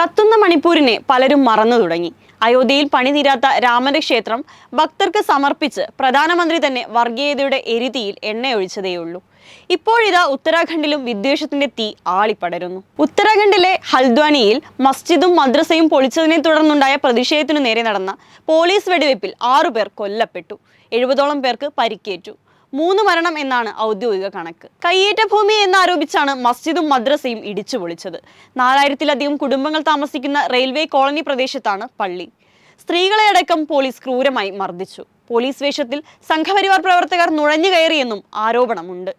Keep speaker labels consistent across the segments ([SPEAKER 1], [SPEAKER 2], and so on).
[SPEAKER 1] കത്തുന്ന മണിപ്പൂരിനെ പലരും മറന്നു തുടങ്ങി. അയോധ്യയിൽ പണി തീരാത്ത രാമന്റെ ക്ഷേത്രം ഭക്തർക്ക് സമർപ്പിച്ച് പ്രധാനമന്ത്രി തന്നെ വർഗീയതയുടെ എരുതിയിൽ എണ്ണയൊഴിച്ചതേയുള്ളൂ. ഇപ്പോഴിതാ ഉത്തരാഖണ്ഡിലും വിദ്വേഷത്തിന്റെ തീ ആളിപ്പടരുന്നു. ഉത്തരാഖണ്ഡിലെ ഹൽദ്വാനിയിൽ മസ്ജിദും മദ്രസയും പൊളിച്ചതിനെ തുടർന്നുണ്ടായ പ്രതിഷേധത്തിനു നേരെ നടന്ന പോലീസ് വെടിവെപ്പിൽ ആറുപേർ കൊല്ലപ്പെട്ടു. എഴുപതോളം പേർക്ക് പരിക്കേറ്റു. മൂന്ന് മരണം എന്നാണ് ഔദ്യോഗിക കണക്ക്. കയ്യേറ്റ ഭൂമി എന്നാരോപിച്ചാണ് മസ്ജിദും മദ്രസയും ഇടിച്ചു പൊളിച്ചത്. നാലായിരത്തിലധികം കുടുംബങ്ങൾ താമസിക്കുന്ന റെയിൽവേ കോളനി പ്രദേശത്താണ് പള്ളി. സ്ത്രീകളെ അടക്കം പോലീസ് ക്രൂരമായി മർദ്ദിച്ചു. പോലീസ് വേഷത്തിൽ സംഘപരിവാർ പ്രവർത്തകർ നുഴഞ്ഞു കയറിയെന്നും ആരോപണമുണ്ട്.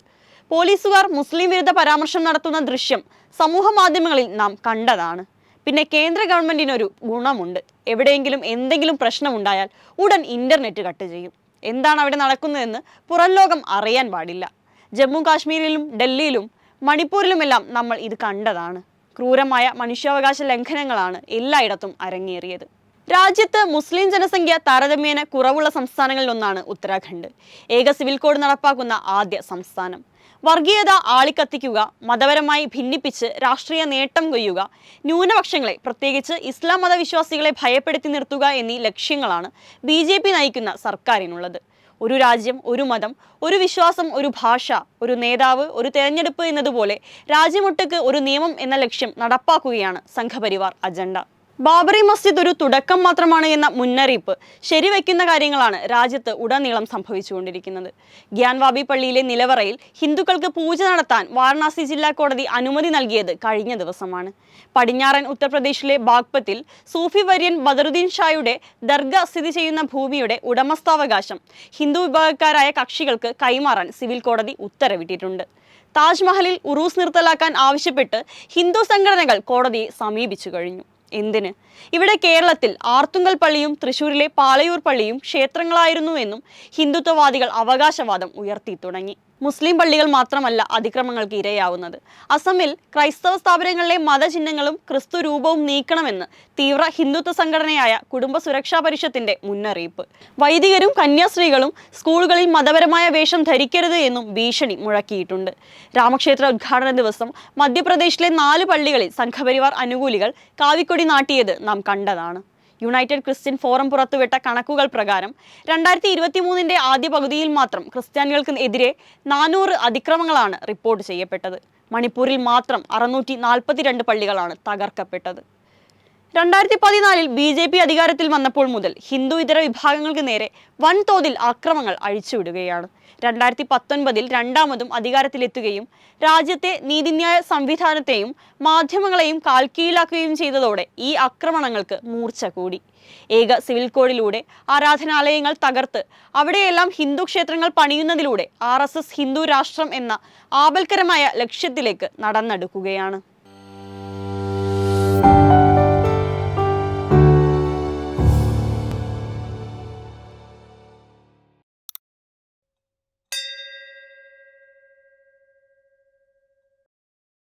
[SPEAKER 1] പോലീസുകാർ മുസ്ലിം വിരുദ്ധ പരാമർശം നടത്തുന്ന ദൃശ്യം സമൂഹ മാധ്യമങ്ങളിൽ നാം കണ്ടതാണ്. പിന്നെ കേന്ദ്ര ഗവൺമെന്റിനൊരു ഗുണമുണ്ട്. എവിടെയെങ്കിലും എന്തെങ്കിലും പ്രശ്നമുണ്ടായാൽ ഉടൻ ഇന്റർനെറ്റ് കട്ട് ചെയ്യും. എന്താണ് അവിടെ നടക്കുന്നതെന്ന് പുറം ലോകം അറിയാൻ പാടില്ല. ജമ്മു കാശ്മീരിലും ഡൽഹിയിലും മണിപ്പൂരിലുമെല്ലാം നമ്മൾ ഇത് കണ്ടതാണ്. ക്രൂരമായ മനുഷ്യാവകാശ ലംഘനങ്ങളാണ് എല്ലായിടത്തും അരങ്ങേറിയത്. രാജ്യത്ത് മുസ്ലിം ജനസംഖ്യ താരതമ്യേന കുറവുള്ള സംസ്ഥാനങ്ങളിലൊന്നാണ് ഉത്തരാഖണ്ഡ്. ഏക സിവിൽ കോഡ് നടപ്പാക്കുന്ന ആദ്യ സംസ്ഥാനം. വർഗീയത ആളിക്കത്തിക്കുക മതപരമായി ഭിന്നിപ്പിച്ച് രാഷ്ട്രീയ നേട്ടം കൊയ്യുക ന്യൂനപക്ഷങ്ങളെ പ്രത്യേകിച്ച് ഇസ്ലാം മതവിശ്വാസികളെ ഭയപ്പെടുത്തി നിർത്തുക എന്നീ ലക്ഷ്യങ്ങളാണ് ബി ജെ പി നയിക്കുന്ന സർക്കാരിനുള്ളത്. ഒരു രാജ്യം ഒരു മതം ഒരു വിശ്വാസം ഒരു ഭാഷ ഒരു നേതാവ് ഒരു തെരഞ്ഞെടുപ്പ് എന്നതുപോലെ രാജ്യമൊട്ടുക്ക് ഒരു നിയമം എന്ന ലക്ഷ്യം നടപ്പാക്കുകയാണ് സംഘപരിവാർ അജണ്ട. ബാബറി മസ്ജിദ് ഒരു തുടക്കം മാത്രമാണ് എന്ന മുന്നറിയിപ്പ് ശരിവയ്ക്കുന്ന കാര്യങ്ങളാണ് രാജ്യത്ത് ഉടനീളം സംഭവിച്ചുകൊണ്ടിരിക്കുന്നത്. ഗ്യാൻവാബി പള്ളിയിലെ നിലവറയിൽ ഹിന്ദുക്കൾക്ക് പൂജ നടത്താൻ വാരണാസി ജില്ലാ കോടതി അനുമതി നൽകിയത് കഴിഞ്ഞ ദിവസമാണ്. പടിഞ്ഞാറൻ ഉത്തർപ്രദേശിലെ ബാഗ്പത്തിൽ സൂഫി വര്യൻ ബദറുദ്ദീൻ ഷായുടെ ദർഗ സ്ഥിതി ചെയ്യുന്ന ഭൂമിയുടെ ഉടമസ്ഥാവകാശം ഹിന്ദു വിഭാഗക്കാരായ കക്ഷികൾക്ക് കൈമാറാൻ സിവിൽ കോടതി ഉത്തരവിട്ടിട്ടുണ്ട്. താജ്മഹലിൽ ഉറൂസ് നിർത്തലാക്കാൻ ആവശ്യപ്പെട്ട് ഹിന്ദു സംഘടനകൾ കോടതിയെ സമീപിച്ചു കഴിഞ്ഞു. എന്തിന്? ഇവിടെ കേരളത്തിൽ ആർത്തുങ്കൽ പള്ളിയും തൃശൂരിലെ പാളയൂർ പള്ളിയും ക്ഷേത്രങ്ങളായിരുന്നുവെന്നും ഹിന്ദുത്വവാദികൾ അവകാശവാദം ഉയർത്തി തുടങ്ങി. മുസ്ലിം പള്ളികൾ മാത്രമല്ല അതിക്രമങ്ങൾക്ക് ഇരയാവുന്നത്. അസമിൽ ക്രൈസ്തവ സ്ഥാപനങ്ങളിലെ മതചിഹ്നങ്ങളും ക്രിസ്തു രൂപവും നീക്കണമെന്ന് തീവ്ര ഹിന്ദുത്വ സംഘടനയായ കുടുംബ സുരക്ഷാ പരിഷത്തിന്റെ മുന്നറിയിപ്പ്. വൈദികരും കന്യാസ്ത്രീകളും സ്കൂളുകളിൽ മതപരമായ വേഷം ധരിക്കരുത് എന്നും ഭീഷണി മുഴക്കിയിട്ടുണ്ട്. രാമക്ഷേത്ര ഉദ്ഘാടന ദിവസം മധ്യപ്രദേശിലെ നാല് പള്ളികളിൽ സംഘപരിവാർ അനുകൂലികൾ കാവിക്കൊടി നാട്ടിയത് നാം കണ്ടതാണ്. യുണൈറ്റഡ് ക്രിസ്ത്യൻ ഫോറം പുറത്തുവിട്ട കണക്കുകൾ പ്രകാരം രണ്ടായിരത്തി ഇരുപത്തി മൂന്നിന്റെ ആദ്യ പകുതിയിൽ മാത്രം ക്രിസ്ത്യാനികൾക്ക് എതിരെ നാനൂറ് അതിക്രമങ്ങളാണ് റിപ്പോർട്ട് ചെയ്യപ്പെട്ടത്. മണിപ്പൂരിൽ മാത്രം അറുന്നൂറ്റി പള്ളികളാണ് തകർക്കപ്പെട്ടത്. രണ്ടായിരത്തി പതിനാലിൽ ബി ജെ പി അധികാരത്തിൽ വന്നപ്പോൾ മുതൽ ഹിന്ദു ഇതര വിഭാഗങ്ങൾക്ക് നേരെ വൻതോതിൽ ആക്രമങ്ങൾ അഴിച്ചുവിടുകയാണ്. രണ്ടായിരത്തി പത്തൊൻപതിൽ രണ്ടാമതും അധികാരത്തിലെത്തുകയും രാജ്യത്തെ നീതിന്യായ സംവിധാനത്തെയും മാധ്യമങ്ങളെയും കാൽക്കീഴിലാക്കുകയും ചെയ്തതോടെ ഈ ആക്രമണങ്ങൾക്ക് മൂർച്ച കൂടി. ഏക സിവിൽ കോഡിലൂടെ ആരാധനാലയങ്ങൾ തകർത്ത് അവിടെയെല്ലാം ഹിന്ദു ക്ഷേത്രങ്ങൾ പണിയുന്നതിലൂടെ ആർ ഹിന്ദു രാഷ്ട്രം എന്ന ആപൽക്കരമായ ലക്ഷ്യത്തിലേക്ക് നടന്നെടുക്കുകയാണ്.